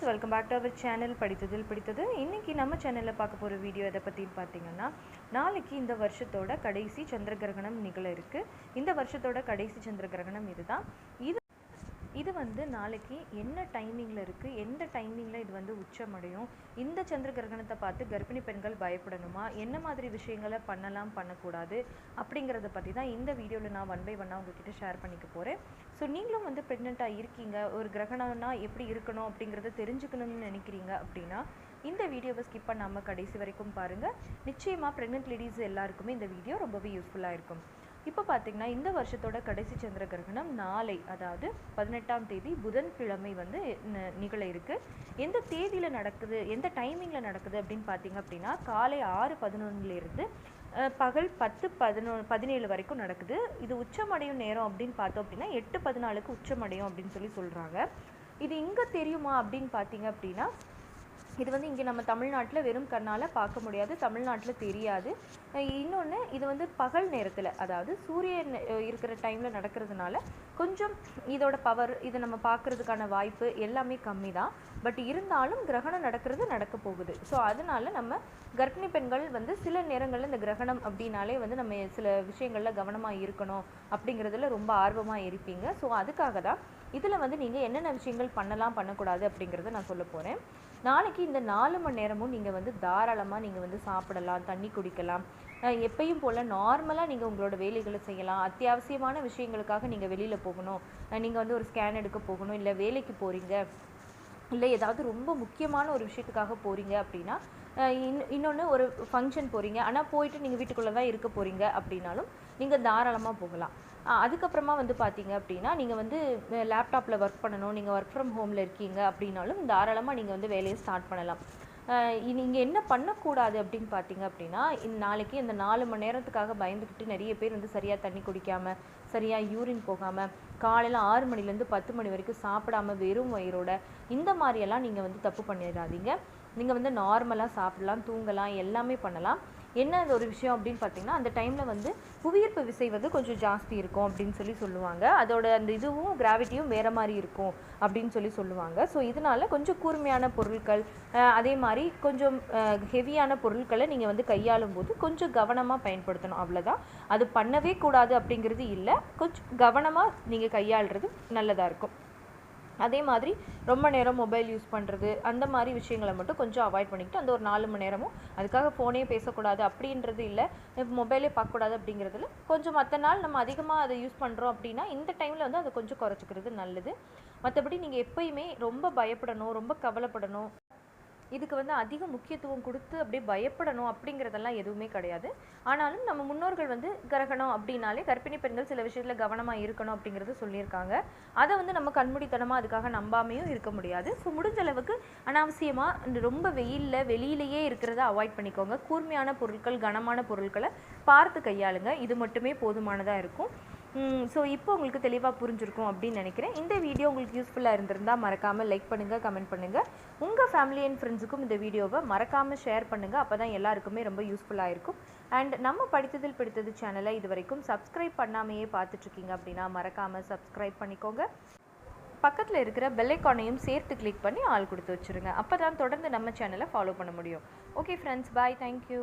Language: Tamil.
Friends welcome back to our channel படித்ததில் பிடித்தது இன்றைக்கி நம்ம சேனலில் பார்க்க போகிற வீடியோ எதை பற்றின்னு பார்த்தீங்கன்னா நாளைக்கு இந்த வருஷத்தோட கடைசி சந்திர கிரகணம் நிகழ இருக்குது இந்த வருஷத்தோட கடைசி சந்திர கிரகணம் இதுதான். இது இது வந்து நாளைக்கு என்ன டைமிங்கில் இருக்குது எந்த டைமிங்கில் இது வந்து உச்சமடையும்? இந்த சந்திர கிரகணத்தை பார்த்து கர்ப்பிணி பெண்கள் பயப்படணுமா? என்ன மாதிரி விஷயங்களை பண்ணலாம் பண்ணக்கூடாது? அப்படிங்கிறத பற்றி தான் இந்த வீடியோவில் நான் ஒன் பை ஒன்னாக உங்ககிட்ட ஷேர் பண்ணிக்க போகிறேன் ஸோ நீங்களும் வந்து ப்ரெக்னெண்ட்டாக இருக்கீங்க. ஒரு கிரகணம்னா எப்படி இருக்கணும் அப்படிங்கிறத தெரிஞ்சுக்கணும்னு நினைக்கிறீங்க அப்படின்னா இந்த வீடியோவை ஸ்கிப் பண்ணாமல் கடைசி வரைக்கும் பாருங்கள் நிச்சயமாக ப்ரெக்னென்ட் லேடிஸ் எல்லாருக்குமே இந்த வீடியோ ரொம்பவே யூஸ்ஃபுல்லாக இருக்கும். இப்போ பார்த்தீங்கன்னா இந்த வருஷத்தோட கடைசி சந்திர கிரகணம் நாளை அதாவது பதினெட்டாம் தேதி புதன்கிழமை வந்து ந- நிகழ இருக்கு. எந்த தேதியில் நடக்குது எந்த டைமிங்கில் நடக்குது அப்படின்னு பார்த்தீங்க அப்படின்னா காலை ஆறு பதினொன்றுலேருந்து பகல் பத்து பதினொன்று பதினேழு வரைக்கும் நடக்குது. இது உச்சமடையும் நேரம் அப்படின்னு பார்த்தோம் அப்படின்னா எட்டு பதினாலுக்கு உச்சமடையும் அப்படின்னு சொல்லி சொல்கிறாங்க இது இங்கே தெரியுமா அப்படின்னு பார்த்தீங்க அப்படின்னா இது வந்து இங்கே நம்ம தமிழ்நாட்டில் வெறும் கண்ணால் பார்க்க முடியாது தமிழ்நாட்டில் தெரியாது. இன்னொன்று இது வந்து பகல் நேரத்தில் அதாவது சூரியன் இருக்கிற டைமில் நடக்கிறதுனால கொஞ்சம் இதோட பவர் இதை நம்ம பார்க்கறதுக்கான வாய்ப்பு எல்லாமே கம்மி தான் பட் இருந்தாலும் கிரகணம் நடக்கிறது நடக்க போகுது. ஸோ அதனால நம்ம கர்ப்பிணி பெண்கள் வந்து சில நேரங்களில் இந்த கிரகணம் அப்படின்னாலே வந்து நம்ம சில விஷயங்களில் கவனமாக இருக்கணும் அப்படிங்கிறதுல ரொம்ப ஆர்வமாக இருப்பீங்க. ஸோ அதுக்காக தான் இதில் வந்து நீங்கள் என்னென்ன விஷயங்கள் பண்ணலாம் பண்ணக்கூடாது அப்படிங்கிறத நான் சொல்ல போகிறேன் நாளைக்கு இந்த நாலு மணி நேரமும் நீங்கள் வந்து தாராளமாக நீங்கள் வந்து சாப்பிடலாம் தண்ணி குடிக்கலாம். அஹ் எப்பயும் போல் நார்மலாக நீங்கள் உங்களோட வேலைகளை செய்யலாம். அத்தியாவசியமான விஷயங்களுக்காக நீங்கள் வெளியில் போகணும். நீங்கள் வந்து ஒரு ஸ்கேன் எடுக்க போகணும் இல்லை வேலைக்கு போகிறீங்க இல்லை ஏதாவது ரொம்ப முக்கியமான ஒரு விஷயத்துக்காக போகிறீங்க அப்படின்னா இன் இன்னொன்று ஒரு ஃபங்க்ஷன் போகிறீங்க ஆனால் போயிட்டு நீங்கள் வீட்டுக்குள்ளே தான் இருக்க போகிறீங்க அப்படின்னாலும் நீங்கள் தாராளமாக போகலாம். அதுக்கப்புறமா வந்து பார்த்தீங்க அப்படின்னா நீங்கள் வந்து லேப்டாப்பில் ஒர்க் பண்ணணும் நீங்கள் ஒர்க் ஃப்ரம் ஹோமில் இருக்கீங்க அப்படின்னாலும் தாராளமாக நீங்கள் வந்து வேலையை ஸ்டார்ட் பண்ணலாம். நீங்கள் என்ன பண்ணக்கூடாது அப்படின்னு பார்த்தீங்க அப்படின்னா நாளைக்கு இந்த நாலு மணி நேரத்துக்காக பயந்துக்கிட்டு நிறைய பேர் வந்து சரியாக தண்ணி குடிக்காம சரியாக யூரின் போகாமல் காலையில் ஆறு மணிலேருந்து பத்து மணி வரைக்கும் சாப்பிடாம வெறும் வயிறோட இந்த மாதிரியெல்லாம் நீங்கள் வந்து தப்பு பண்ணிடாதீங்க. நீங்கள் வந்து நார்மலாக சாப்பிடலாம் தூங்கலாம் எல்லாமே பண்ணலாம். என்ன அது ஒரு விஷயம் அப்படின்னு பார்த்தீங்கன்னா அந்த டைமில் வந்து புவியீர்ப்பு விசை வந்து கொஞ்சம் ஜாஸ்தி இருக்கும் அப்படின்னு சொல்லி சொல்லுவாங்க. அதோட அந்த இதுவும் கிராவிட்டியும் வேறு மாதிரி இருக்கும் அப்படின்னு சொல்லி சொல்லுவாங்க. ஸோ இதனால கொஞ்சம் கூர்மையான பொருட்கள் அதே மாதிரி கொஞ்சம் ஹெவியான பொருட்களை நீங்கள் வந்து கையாளும் போது கொஞ்சம் கவனமாக பயன்படுத்தணும். அவ்வளோதான் அது பண்ணவே கூடாது அப்படிங்கிறது இல்லை. கொஞ்சம் கவனமாக நீங்கள் கையாளுறது நல்லதாக இருக்கும். அதே மாதிரி ரொம்ப நேரம் மொபைல் யூஸ் பண்ணுறது அந்த மாதிரி விஷயங்களை மட்டும் கொஞ்சம் அவாய்ட் பண்ணிக்கிட்டு அந்த ஒரு நாலு மணி நேரமும் அதுக்காக ஃபோனே பேசக்கூடாது அப்படின்றது இல்லை. மொபைலே பார்க்கக்கூடாது அப்படிங்கிறதுல கொஞ்சம் மற்ற நாள் நம்ம அதிகமாக அதை யூஸ் பண்ணுறோம் அப்படின்னா இந்த டைமில் வந்து அதை கொஞ்சம் குறைச்சிக்கிறது நல்லது. மற்றபடி நீங்கள் எப்பயுமே ரொம்ப பயப்படணும் ரொம்ப கவலைப்படணும். இதுக்கு வந்து அதிக முக்கியத்துவம் கொடுத்து அப்படியே பயப்படணும் அப்படிங்கிறதெல்லாம் எதுவுமே கிடையாது. ஆனாலும் நம்ம முன்னோர்கள் வந்து கிரகணம் அப்படின்னாலே கர்ப்பிணி பெண்கள் சில விஷயத்தில் கவனமாக இருக்கணும் அப்படிங்கிறத சொல்லியிருக்காங்க. அதை வந்து நம்ம கண்மூடித்தனமாக அதுக்காக நம்பாமையும் இருக்க முடியாது. ஸோ முடிஞ்ச அளவுக்கு அனாவசியமாக இந்த ரொம்ப வெயிலில் வெளியிலேயே இருக்கிறத அவாய்ட் பண்ணிக்கோங்க. கூர்மையான பொருட்கள் கனமான பொருட்களை பார்த்து கையாளுங்க. இது மட்டுமே போதுமானதாக இருக்கும். ஸோ இப்போ உங்களுக்கு தெளிவாக புரிஞ்சிருக்கும் அப்படின்னு நினைக்கிறேன். இந்த வீடியோ உங்களுக்கு யூஸ்ஃபுல்லாக இருந்திருந்தால் மறக்காமல் லைக் பண்ணுங்கள் கமெண்ட் பண்ணுங்கள் உங்கள் ஃபேமிலி அண்ட் ஃப்ரெண்ட்ஸுக்கும் இந்த வீடியோவை மறக்காமல் ஷேர் பண்ணுங்கள் அப்போ தான் எல்லாருக்குமே ரொம்ப யூஸ்ஃபுல்லாக இருக்கும். அண்ட் நம்ம படித்ததில் பிடித்தது சேனலை இது வரைக்கும் சப்ஸ்கிரைப் பண்ணாமையே பார்த்துட்ருக்கீங்க அப்படின்னா மறக்காமல் சப்ஸ்கிரைப் பண்ணிக்கோங்க. பக்கத்தில் இருக்கிற பெல்லைக்கானையும் சேர்த்து கிளிக் பண்ணி ஆள் கொடுத்து வச்சுருங்க. அப்போ தான் தொடர்ந்து நம்ம சேனலை ஃபாலோ பண்ண முடியும். Okay friends bye thank you